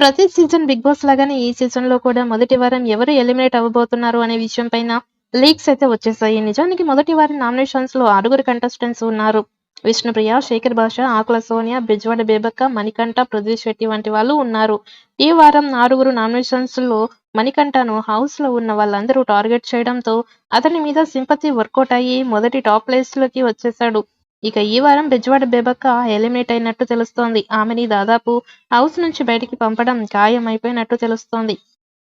ప్రతి season big boss లాగానే ఈ సీజన్లో కూడా మొదటి వారం ఎవరు ఎలిమినేట్ అవ్వబోతున్నారు అనే విషయం పైన లీక్స్ అయితే వచ్చేసాయి. నిజానికి మొదటి వారి నామినేషన్స్లో ఆరుగురు కంటెస్టెంట్స్ ఉన్నారు. విష్ణుప్రియ శేఖర్ భాష ఆకుల సోనియా బిజ్వాడ బేబక్క మణికంఠ పృథ్వీ శెట్టి వంటి వాళ్ళు ఉన్నారు. ఈ వారం ఆరుగురు నామినేషన్స్లో మణికంఠను హౌస్లో ఉన్న వాళ్ళందరూ టార్గెట్ చేయడంతో అతని మీద సింపతి వర్కౌట్ అయ్యి మొదటి టాప్ ప్లేస్లోకి వచ్చేసాడు ఇక ఈ వారం బెజ్వాడ బెబక్క ఎలిమినేట్ అయినట్టు తెలుస్తోంది. ఆమెని దాదాపు హౌస్ నుంచి బయటికి పంపడం ఖాయం అయిపోయినట్టు తెలుస్తోంది.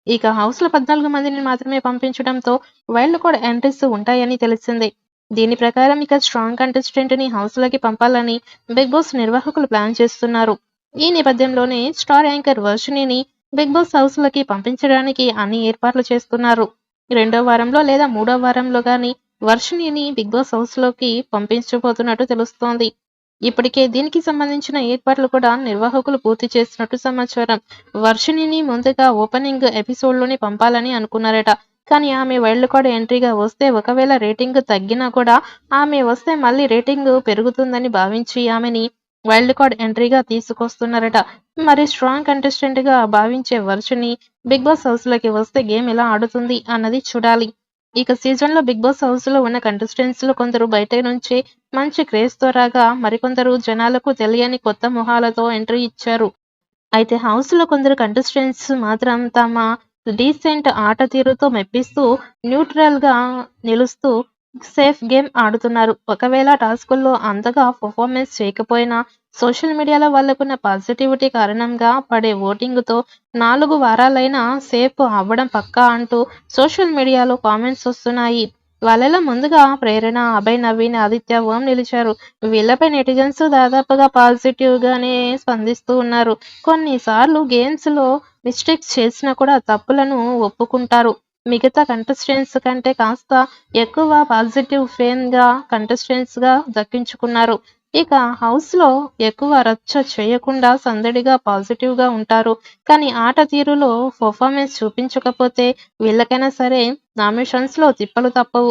ఇక హౌస్లో పద్నాలుగు మందిని మాత్రమే పంపించడంతో వైల్డ్ కోడ్ ఎంట్రీస్ ఉంటాయని తెలిసింది. దీని ప్రకారం ఇక స్ట్రాంగ్ కంటెస్టెంట్ని హౌస్లోకి పంపాలని బిగ్ బాస్ నిర్వాహకులు ప్లాన్ చేస్తున్నారు. ఈ నేపథ్యంలోనే స్టార్ యాంకర్ వర్షిణిని బిగ్ బాస్ హౌస్లోకి పంపించడానికి అన్ని ఏర్పాట్లు చేస్తున్నారు. రెండో వారంలో లేదా మూడో వారంలో గాని వర్షిణిని బిగ్ బాస్ హౌస్లోకి పంపించబోతున్నట్టు తెలుస్తోంది. ఇప్పటికే దీనికి సంబంధించిన ఏర్పాట్లు కూడా నిర్వాహకులు పూర్తి చేసినట్టు సమాచారం. వర్షిణిని ముందుగా ఓపెనింగ్ ఎపిసోడ్లోనే పంపాలని అనుకున్నారట. కానీ ఆమె వైల్డ్ కార్డ్ ఎంట్రీగా వస్తే ఒకవేళ రేటింగ్ తగ్గినా కూడా ఆమె వస్తే మళ్ళీ రేటింగ్ పెరుగుతుందని భావించి ఆమెని వైల్డ్ కార్డ్ ఎంట్రీగా తీసుకొస్తున్నారట. మరి స్ట్రాంగ్ కంటెస్టెంట్గా భావించే వర్షిని బిగ్ బాస్ హౌస్లోకి వస్తే గేమ్ ఎలా ఆడుతుంది అన్నది చూడాలి. ఇక సీజన్లో బిగ్ బాస్ హౌస్లో ఉన్న కంటెస్టెంట్స్లో కొందరు బయట నుంచి మంచి క్రేజ్తో రాగా మరికొందరు జనాలకు తెలియని కొత్త మొహాలతో ఎంట్రీ ఇచ్చారు. అయితే హౌస్లో కొందరు కంటెస్టెంట్స్ మాత్రం తమ డీసెంట్ ఆట తీరుతో మెప్పిస్తూ న్యూట్రల్గా నిలుస్తూ సేఫ్ గేమ్ ఆడుతున్నారు. ఒకవేళ టాస్కుల్లో అంతగా పర్ఫార్మెన్స్ చేయకపోయినా సోషల్ మీడియాలో వాళ్ళకున్న పాజిటివిటీ కారణంగా పడే ఓటింగ్తో నాలుగు వారాలైనా సేఫ్ అవ్వడం పక్కా అంటూ సోషల్ మీడియాలో కామెంట్స్ వస్తున్నాయి. వాళ్ళలో ముందుగా ప్రేరణ అభయ్ నవీన్ ఆదిత్య ఓం నిలిచారు. వీళ్ళపై నెటిజన్స్ దాదాపుగా పాజిటివ్ గానే స్పందిస్తూ ఉన్నారు. కొన్నిసార్లు గేమ్స్లో మిస్టేక్స్ చేసినా కూడా తప్పులను ఒప్పుకుంటారు. మిగతా కంటెస్టెంట్స్ కంటే కాస్త ఎక్కువ పాజిటివ్ ఫేమ్గా కంటెస్టెంట్స్గా దక్కించుకున్నారు. ఇక హౌస్లో ఎక్కువ రచ్చ చేయకుండా సందడిగా పాజిటివ్గా ఉంటారు. కానీ ఆట తీరులో పర్ఫార్మెన్స్ చూపించకపోతే వీళ్ళకైనా సరే నామినేషన్స్లో తిప్పలు తప్పవు.